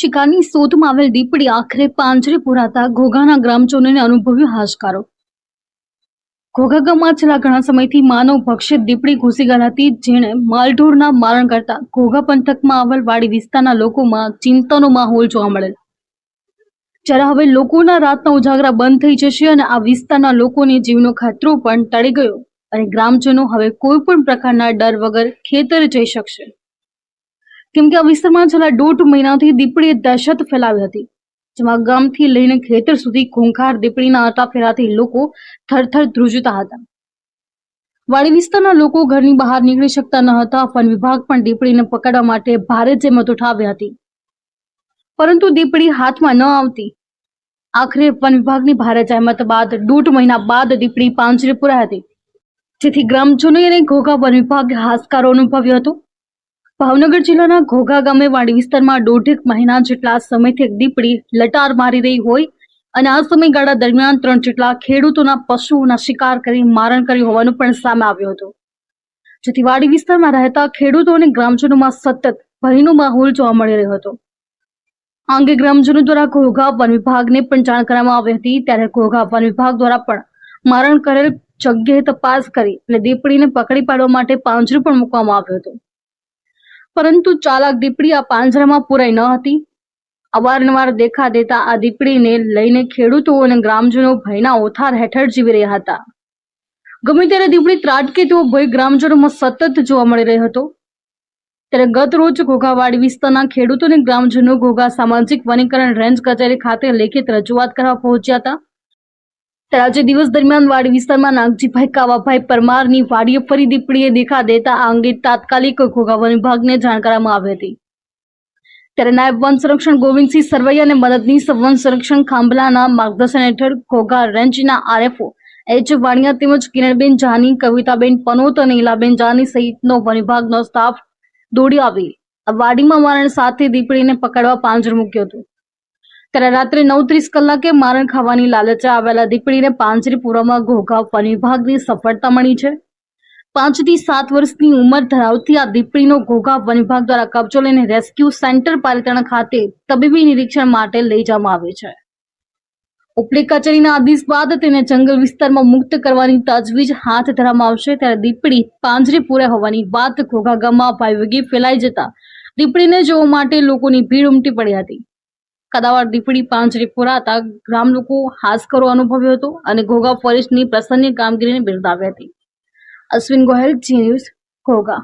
શિકારની શોધમાં આવેલ દીપડી આખરે પાંજરે પુરાતા ઘોઘાના ગ્રામજનોને અનુભવ્યો હાશકારો. ઘોઘા ગામમાં છેલ્લા ઘણા સમયથી માનવ ભક્ષિત દીપડી ઘૂસી ગયા હતી જેણે માલઢોરના મારણ કરતા ઘોઘા પંથકમાં આવેલ વાડી વિસ્તારના લોકોમાં ચિંતાનો માહોલ જોવા મળેલ. જ્યારે હવે લોકોના રાતના ઉજાગરા બંધ થઈ જશે અને આ વિસ્તારના લોકોની જીવનો ખતરો પણ ટળી ગયો અને ગ્રામજનો હવે કોઈ પણ પ્રકારના ડર વગર ખેતરે જઈ શકશે. કેમ કે આ વિસ્તારમાં છેલ્લા દોઢ મહિનાથી દીપડીએ દહેશત ફેલાવી હતી, જેમાં ગામથી લઈને ખેતર સુધી ખૂંખાર દીપડીના અટાફેરાથી લોકો થરથર ધ્રુજતા હતા. વાડી વિસ્તારના લોકો ઘરની બહાર નીકળી શકતા ન હતા, વન વિભાગ પણ દીપડીને પકડવા માટે ભારે જહેમત ઉઠાવી હતી. પરંતુ દીપડી હાથમાં ન આવતી. આખરે વન વિભાગની ભારે જહેમત બાદ દોઢ મહિના બાદ દીપડી પાંજરે પુરાઈ હતી, જેથી ગ્રામજનોએ અને ઘોઘા વન વિભાગે હાશકારો અનુભવ્યો હતો. ભાવનગર જિલ્લાના ઘોઘા ગામે વાડી વિસ્તારમાં દોઢેક મહિના જેટલા સમયથી એક દીપડી લટાર મારી રહી હોય અને આ સમયગાળા દરમિયાન ત્રણ જેટલા ખેડૂતોના પશુઓના શિકાર કરી મારણ કર્યું હોવાનું પણ સામે આવ્યું હતું. જેથી વાડી વિસ્તારમાં રહેતા ખેડૂતો અને ગ્રામજનોમાં સતત ભયનો માહોલ જોવા મળી રહ્યો હતો. આ અંગે ગ્રામજનો દ્વારા ઘોઘા વન વિભાગને પણ જાણ કરવામાં આવી હતી. ત્યારે ઘોઘા વન વિભાગ દ્વારા પણ મારણ કરેલ જગ્યાએ તપાસ કરી અને દીપડીને પકડી પાડવા માટે પાંજરું પણ મૂકવામાં આવ્યું હતું. પરંતુ ચાલાક દીપડી આ પાંજરામાં પુરાઈ ન હતી. અવારનવાર દેખા દેતા આ દીપડીને લઈને ખેડૂતો અને ગ્રામજનો ભયના ઓથાર હેઠળ જીવી રહ્યા હતા. ગમે ત્યારે દીપડી ત્રાટકે તેવો ભય ગ્રામજનોમાં સતત જોવા મળી રહ્યો હતો. ત્યારે ગત રોજ ઘોઘાવાડી વિસ્તારના ખેડૂતો અને ગ્રામજનો ઘોઘા સામાજિક વનીકરણ રેન્જ કચેરી ખાતે લેખિત રજૂઆત કરવા પહોંચ્યા હતા. આજે દિવસ દરમિયાન વાડી વિસ્તારમાં નાગજીભાઈ કાવાભાઈ પરમારની વાડીએ ફરી દીપડીએ દેખા દેતા આ અંગે તાત્કાલિક ઘોઘા વન વિભાગને જાણ કરવામાં આવી હતી. ત્યારે નાયબ વન સંરક્ષણ ગોવિંદસિંહ સરવૈયા અને મદદનીશ વન સંરક્ષણ ખાંભલાના માર્ગદર્શન હેઠળ ઘોઘા રેન્જના આરએફઓ એચ વાણિયા તેમજ કિરણબેન જાની, કવિતાબેન પનોત અને ઇલાબેન જાની સહિતનો વન વિભાગનો સ્ટાફ દોડી આવી. વાડીમાં મારણ સાથે દીપડીને પકડવા પાંજર મૂક્યું હતું. ત્યારે રાત્રે નવ ત્રીસ કલાકે મારણ ખાવાની લાલચે આવેલા દીપડીને પાંજરીપુરામાં ઘોઘાવવા વિભાગની સફળતા મળી છે. પાંચથી સાત વર્ષની ઉંમર ધરાવતી આ દીપડીનો ઘોઘા વન વિભાગ દ્વારા કબજો લઈને રેસ્ક્યુ સેન્ટર પાલિતાણા ખાતે તબીબી નિરીક્ષણ માટે લઈ જવામાં આવે છે. ઉપલી કચેરીના આદેશ બાદ તેને જંગલ વિસ્તારમાં મુક્ત કરવાની તજવીજ હાથ ધરવામાં આવશે ત્યારે દીપડી પાંજરે પૂરા હોવાની વાત ઘોઘા ગામમાં ભાઈવેગી ફેલાઈ જતા દીપડીને જોવા માટે લોકોની ભીડ ઉમટી પડી હતી. કદાવાર દીપડી પાંજરે પુરાતા ગ્રામ લોકો હાસકરો અનુભવ્યો હતો અને ઘોઘા ફોરેસ્ટની પ્રસન્ન કામગીરીને બિરદાવી હતી. Ashwin Gohel Zee news Ghogha.